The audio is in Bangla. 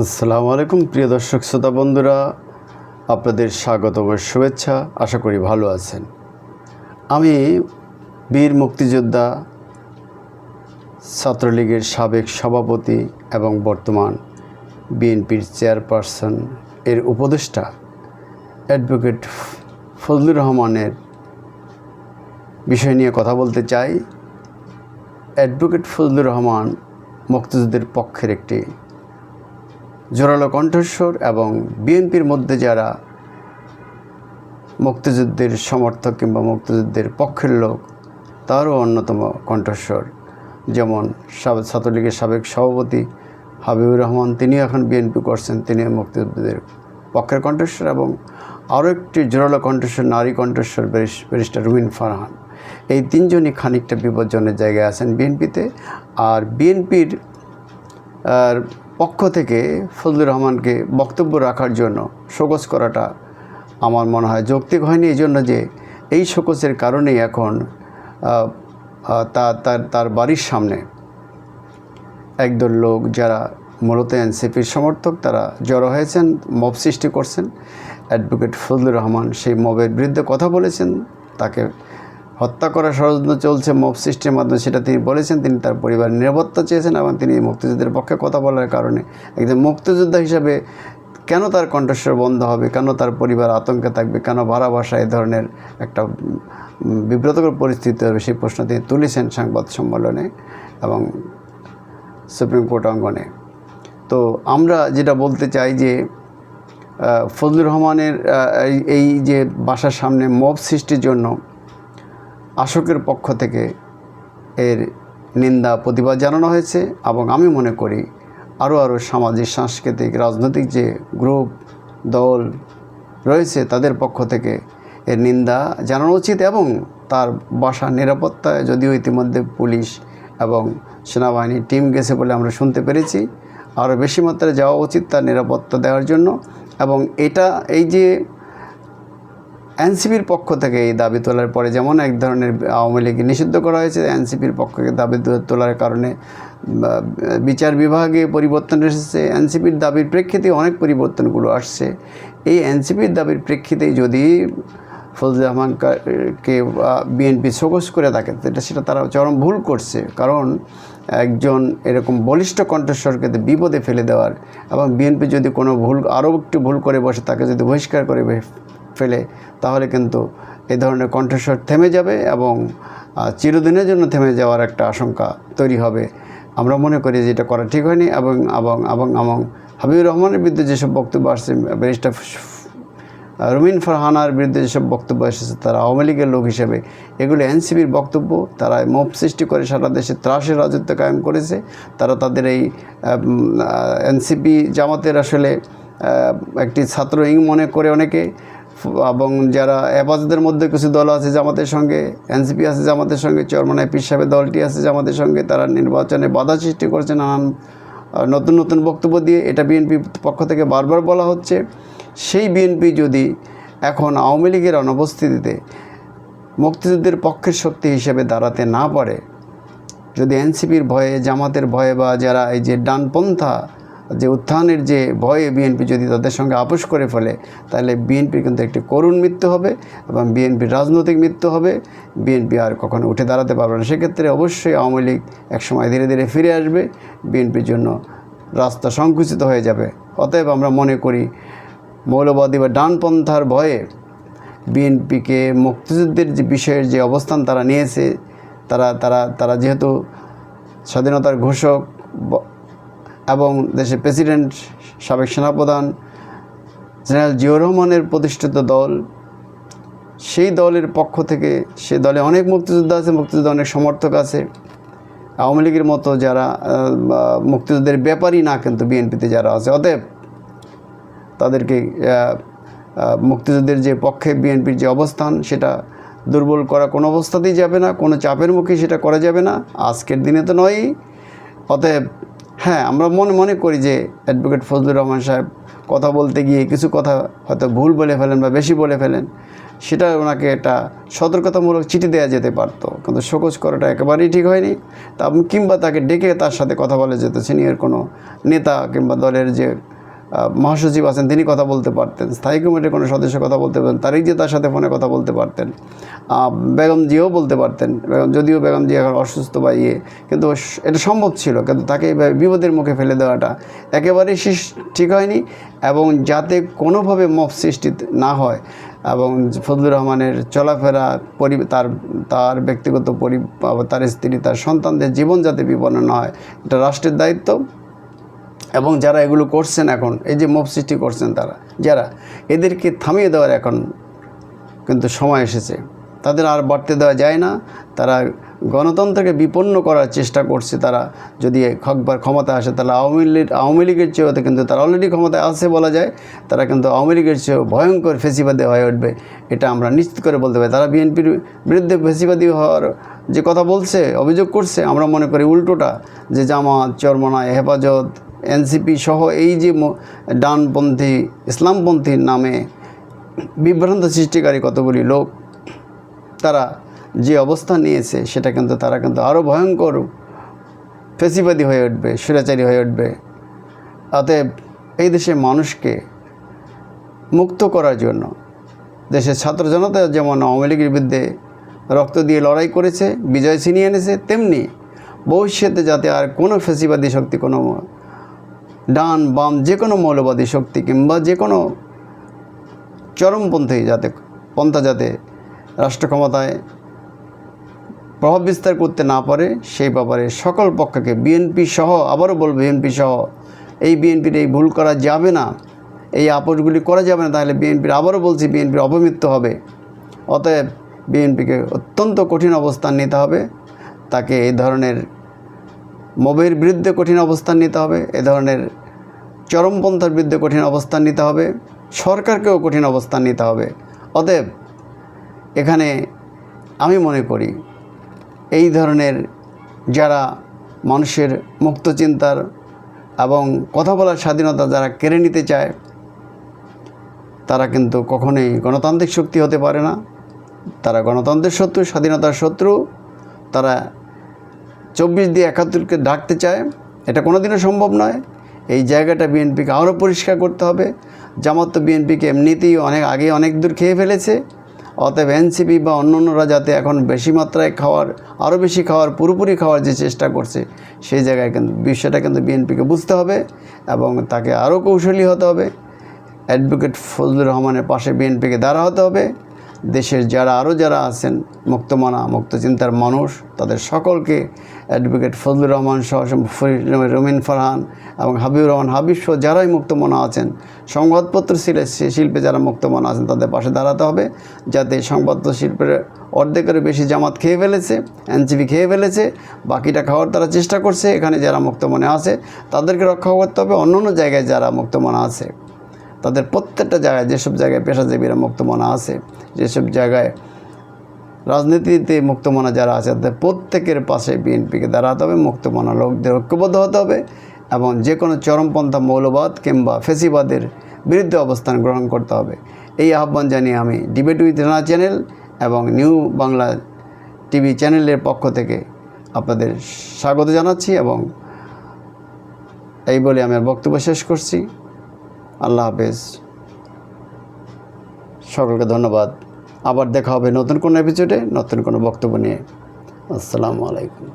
আসসালামু আলাইকুম, প্রিয় দর্শক শ্রোতা বন্ধুরা। আপনাদের স্বাগত ও শুভেচ্ছা, আশা করি ভালো আছেন। আমি বীর মুক্তিযোদ্ধা, ছাত্রলীগের সাবেক সভাপতি এবং বর্তমান বিএনপির চেয়ারপারসন এর উপদেষ্টা অ্যাডভোকেট ফজলুর রহমানের বিষয় নিয়ে কথা বলতে চাই। অ্যাডভোকেট ফজলুর রহমান মুক্তিযুদ্ধের পক্ষের একটি জোরালো কণ্ঠস্বর এবং বিএনপির মধ্যে যারা মুক্তিযুদ্ধের সমর্থক কিংবা মুক্তিযুদ্ধের পক্ষের লোক, তারও অন্যতম কণ্ঠস্বর। যেমন ছাত্রলীগের সাবেক সভাপতি হাবিবুর রহমান তিনি এখন বিএনপি করছেন তিনি মুক্তিযুদ্ধের পক্ষের কণ্ঠস্বর এবং আরও একটি জোরালো কণ্ঠস্বর, নারী কণ্ঠস্বর ব্যারিস- ব্যারিস্টার রুমিন ফারহান। এই তিনজনই খানিকটা বিপজ্জনের জায়গায় আছেন বিএনপিতে। আর বিএনপির, আর পক্ষ থেকে ফজলুর রহমানকে বক্তব্য রাখার জন্য শোকজ করাটা আমার মনে হয় যৌক্তিক হয়নি। এই জন্য যে এই শোকজের কারণেই এখন তার তার বাড়ির সামনে একদল লোক যারা মূলত এনসিপির সমর্থক, তারা জড়ো হয়েছেন, মব সৃষ্টি করছেন। অ্যাডভোকেট ফজলুর রহমান সেই মবের বিরুদ্ধে কথা বলেছেন, তাকে হত্যা করার ষড়যন্ত্র চলছে মব সৃষ্টির মাধ্যমে, সেটা তিনি বলেছেন, তিনি তার পরিবার নিরাপত্তা চেয়েছেন এবং তিনি মুক্তিযুদ্ধের পক্ষে কথা বলার কারণে। একজন মুক্তিযোদ্ধা হিসাবে কেন তার কণ্ঠস্বর বন্ধ হবে? কেন তার পরিবার আতঙ্কে থাকবে? কেন ভাড়া ভাষা এই ধরনের একটা বিব্রতকর পরিস্থিতি হবে? সেই প্রশ্ন তিনি তুলেছেন সংবাদ সম্মেলনে এবং সুপ্রিম কোর্ট অঙ্গনে। তো আমরা যেটা বলতে চাই যে ফজলুর রহমানের এই যে বাসার সামনে মব সৃষ্টির জন্য আশোকের পক্ষ থেকে এর নিন্দা, প্রতিবাদ জানানো হয়েছে এবং আমি মনে করি আরও আরও সামাজিক, সাংস্কৃতিক, রাজনৈতিক যে গ্রুপ, দল রয়েছে তাদের পক্ষ থেকে এর নিন্দা জানানো উচিত এবং তার বাসার নিরাপত্তায় যদিও ইতিমধ্যে পুলিশ এবং সেনাবাহিনীর টিম গেছে বলে আমরা শুনতে পেরেছি, আরও বেশি মাত্রায় যাওয়া উচিত তার নিরাপত্তা দেওয়ার জন্য এবং এটা, এই যে এনসিপির পক্ষ থেকে এই দাবি তোলার পরে যেমন এক ধরনের আওয়ামী লীগ নিষিদ্ধ করা হয়েছে, এনসিপির পক্ষ থেকে দাবি তোলার কারণে বিচার বিভাগে পরিবর্তন এসেছে। এনসিপির দাবির প্রেক্ষিতে অনেক পরিবর্তনগুলো আসছে। এই এনসিপির দাবির প্রেক্ষিতেই যদি ফজলুর রহমানকে বিএনপি শোকস করে থাকে, সেটা সেটা তারা চরম ভুল করছে। কারণ একজন এরকম বলিষ্ঠ কণ্ঠস্বরকে বিপদে ফেলে দেওয়ার, এবং বিএনপি যদি কোনো ভুল, আরও একটু ভুল করে বসে, তাকে যদি বহিষ্কার করে ফেলে, তাহলে কিন্তু এই ধরনের কণ্ঠস্বর থেমে যাবে এবং চিরদিনের জন্য থেমে যাওয়ার একটা আশঙ্কা তৈরি হবে। আমরা মনে করি যে এটা করা ঠিক হয়নি এবং এবং এবং এবং হাবিবুর রহমানের বিরুদ্ধে যেসব বক্তব্য আসছে, ব্যারিস্টার রুমিন ফারহানার বিরুদ্ধে যেসব বক্তব্য এসেছে, তারা আওয়ামী লীগের লোক হিসেবে, এগুলো এনসিবির বক্তব্য, তারা মব সৃষ্টি করে সারা দেশে ত্রাসের রাজত্ব কায়েম করেছে, তারা তাদের এই এনসিপি জামাতের আসলে একটি ছাত্র ইং মনে করে অনেকে এবং যারা হেফাজতের মধ্যে কিছু দল আছে জামাতের সঙ্গে, এনসিপি আছে জামাতের সঙ্গে চরমানায় পীর সাহেবের দলটি আছে জামাতের সঙ্গে, তারা নির্বাচনে বাধা সৃষ্টি করছে নানান নতুন নতুন বক্তব্য দিয়ে। এটা বিএনপি পক্ষ থেকে বারবার বলা হচ্ছে। সেই বিএনপি যদি এখন আওয়ামী লীগের অনুপস্থিতিতে মুক্তিযুদ্ধের পক্ষের শক্তি হিসেবে দাঁড়াতে না পারে, যদি এনসিপির ভয়ে, জামাতের ভয়ে বা যারা এই যে ডানপন্থা যে উত্থানের যে ভয়ে বিএনপি যদি তাদের সঙ্গে আপোষ করে ফেলে, তাহলে বিএনপির কিন্তু একটি করুণ মৃত্যু হবে এবং বিএনপির রাজনৈতিক মৃত্যু হবে। বিএনপি আর কখনো উঠে দাঁড়াতে পারবে না। সেক্ষেত্রে অবশ্যই আওয়ামী লীগ একসময় ধীরে ধীরে ফিরে আসবে। বিএনপির জন্য রাস্তা সংকুচিত হয়ে যাবে। অতএব আমরা মনে করি, মৌলবাদী বা ডানপন্থার ভয়ে বিএনপিকে মুক্তিযুদ্ধের যে বিষয়ের যে অবস্থান তারা নিয়েছে, তারা তারা তারা যেহেতু স্বাধীনতার ঘোষক এবং দেশের প্রেসিডেন্ট, সাবেক সেনাপ্রধান, জেনারেল জিয়র রহমানের প্রতিষ্ঠিত দল, সেই দলের পক্ষ থেকে সে দলে অনেক মুক্তিযোদ্ধা আছে, মুক্তিযুদ্ধে অনেক সমর্থক আছে। আওয়ামী লীগের মতো যারা মুক্তিযুদ্ধের ব্যাপারই না কিন্তু বিএনপিতে যারা আছে, অতএব তাদেরকে মুক্তিযুদ্ধের যে পক্ষে বিএনপির যে অবস্থান, সেটা দুর্বল করা কোনো অবস্থাতেই যাবে না, কোনো চাপের মুখে সেটা করা যাবে না। আজকের দিনে তো নয়ই। অতএব হ্যাঁ আমরা মনে মনে করি যে অ্যাডভোকেট ফজলুর রহমান সাহেব কথা বলতে গিয়ে কিছু কথা হয়তো ভুল বলে ফেলেন বা বেশি বলে ফেলেন, সেটা ওনাকে একটা সতর্কতামূলক চিঠি দেওয়া যেতে পারতো। কিন্তু শোকজ করাটা একেবারেই ঠিক হয়নি। তা কিংবা তাকে ডেকে তার সাথে কথা বলা যেত সিনিয়র কোনো নেতা কিংবা দলের যে মহাসচিব আছেন, তিনি কথা বলতে পারতেন, স্থায়ী কমিটির কোনো সদস্য কথা বলতে পারতেন তারই যে তার সাথে ফোনে কথা বলতে পারতেন। বেগম জিও বলতে পারতেন, বেগম, যদিও বেগম জি এখন অসুস্থ বা ইয়ে কিন্তু এটা সম্ভব ছিল, কিন্তু তাকে বিপদের মুখে ফেলে দেওয়াটা একেবারেই ঠিক হয়নি এবং যাতে কোনোভাবে মব সৃষ্টি না হয় এবং ফজলুর রহমানের চলাফেরা পরি, তার তার ব্যক্তিগত পরি, তার স্ত্রী, তার সন্তানদের জীবন যাতে বিপন্ন না হয়, এটা রাষ্ট্রের দায়িত্ব। এবং যারা এগুলো করছেন এখন, এই যে মব সৃষ্টি করছেন তারা, যারা, এদেরকে থামিয়ে দেওয়ার এখন কিন্তু সময় এসেছে। তাদের আর বাড়তে দেওয়া যায় না। তারা গণতন্ত্রকে বিপন্ন করার চেষ্টা করছে তারা। যদি একবার ক্ষমতা আসে, তাহলে আওয়ামী লীগ, আওয়ামী লীগের চেয়েও কিন্তু তারা অলরেডি ক্ষমতায় আছে বলা যায়। তারা কিন্তু আওয়ামী লীগের চেয়েও ভয়ঙ্কর ফেসিবাদী হয়ে উঠবে। এটা আমরা নিশ্চিত করে বলতে পারি। তারা বিএনপির বিরুদ্ধে ফেসিবাদী হওয়ার যে কথা বলছে, অভিযোগ করছে, আমরা মনে করি উল্টোটা, যে জামাত, চরমনায়, হেফাজত এনসিপি সহ এই যে ডানপন্থী ইসলামপন্থীর নামে বিভ্রান্ত সৃষ্টিকারী কতগুলি লোক তারা যে অবস্থান নিয়েছে, সেটা কিন্তু তারা কিন্তু আরও ভয়ঙ্কর ফেসিবাদী হয়ে উঠবে সুরাচারী হয়ে উঠবে। অতএব এই দেশের মানুষকে মুক্ত করার জন্য দেশের ছাত্র জনতা যেমন আওয়ামী লীগের বিরুদ্ধে রক্ত দিয়ে লড়াই করেছে, বিজয় ছিনিয়ে এনেছে, তেমনি ভবিষ্যতে যাতে আর কোনো ফেসিবাদী শক্তি কোনো ডান, বাম, যে কোনো মৌলবাদী শক্তি কিংবা যে কোনো চরমপন্থী যাতে, পন্থা যাতে রাষ্ট্র ক্ষমতায় প্রভাব বিস্তার করতে না পারে, সেই ব্যাপারে সকল পক্ষকে বিএনপি সহ, আবারও বলব বিএনপি সহ, এই বিএনপির এই ভুল করা যাবে না, এই আপোষগুলি করা যাবে না, তাহলে বিএনপির আবারও বলছি বিএনপির অপমৃত্যু হবে। অতএব বিএনপিকে অত্যন্ত কঠিন অবস্থান নিতে হবে, তাকে এই ধরনের মবের বিরুদ্ধে কঠিন অবস্থান নিতে হবে, এ ধরনের চরমপন্থার বিরুদ্ধে কঠিন অবস্থান নিতে হবে, সরকারকেও কঠিন অবস্থান নিতে হবে। অতএব, এখানে আমি মনে করি, এই ধরনের যারা মানুষের মুক্ত চিন্তার এবং কথা বলার স্বাধীনতা যারা কেড়ে নিতে চায়, তারা কিন্তু কখনোই গণতান্ত্রিক শক্তি হতে পারে না। তারা গণতন্ত্রের শত্রু, স্বাধীনতার শত্রু, তারা চব্বিশ দিয়ে একাত্তরকে ডাকতে চায়, এটা কোনোদিনও সম্ভব নয়। এই জায়গাটা বিএনপিকে আরও পরিষ্কার করতে হবে। জামাত তো বিএনপিকে এমনিতেই অনেক আগে অনেক দূর খেয়ে ফেলেছে। অতএব এনসিপি বা অন্য অন্যরা যাতে এখন বেশি মাত্রায় খাওয়ার, আরও বেশি খাওয়ার, পুরোপুরি খাওয়ার যে চেষ্টা করছে, সেই জায়গায় কিন্তু, বিষয়টা কিন্তু বিএনপিকে বুঝতে হবে এবং তাকে আরও কৌশলী হতে হবে। অ্যাডভোকেট ফজলুর রহমানের পাশে বিএনপিকে দাঁড়া হতে হবে। দেশের যারা আরও যারা আছেন, মুক্তমানা, মুক্তচিন্তার মানুষ, তাদের সকলকে অ্যাডভোকেট ফজলুর রহমান সহ রমিন ফারহান এবং হাবিবুর রহমান হাবিব সহ যারাই মুক্তমনা আছেন, সংবাদপত্র শিলে শিল্পে যারা মুক্তমনা আছেন, তাদের পাশে দাঁড়াতে হবে যাতে সংবাদপত্র শিল্পের অর্ধেকের বেশি জামাত খেয়ে ফেলেছে এনসিপি খেয়ে ফেলেছে, বাকিটা খাওয়ার তারা চেষ্টা করছে, এখানে যারা মুক্তমনে আছে, তাদেরকে রক্ষা করতে হবে অন্য অন্য জায়গায় যারা মুক্তমনা আছে। তাদের প্রত্যেকটা জায়গায় যেসব জায়গায় পেশাজীবীরা মুক্তমনা আছে, যেসব জায়গায় রাজনীতিতে মুক্তমনা যারা আছে, তাদের প্রত্যেকের পাশে বিএনপিকে দাঁড়াতে হবে, মুক্তমনা লোকদের ঐক্যবদ্ধ হতে হবে এবং যে কোনো চরমপন্থা মৌলবাদ কিংবা ফেসিবাদের বিরুদ্ধে অবস্থান গ্রহণ করতে হবে। এই আহ্বান জানিয়ে আমি ডিবেট উইথ রানা চ্যানেল এবং নিউ বাংলা টিভি চ্যানেলের পক্ষ থেকে আপনাদের স্বাগত জানাচ্ছি এবং এই বলে আমি বক্তব্য শেষ করছি। আল্লাহ হাফেজ। সকলকে ধন্যবাদ। আবার দেখা হবে নতুন কোনো এপিসোডে নতুন কোনো বক্তব্য নিয়ে। আসসালামু আলাইকুম।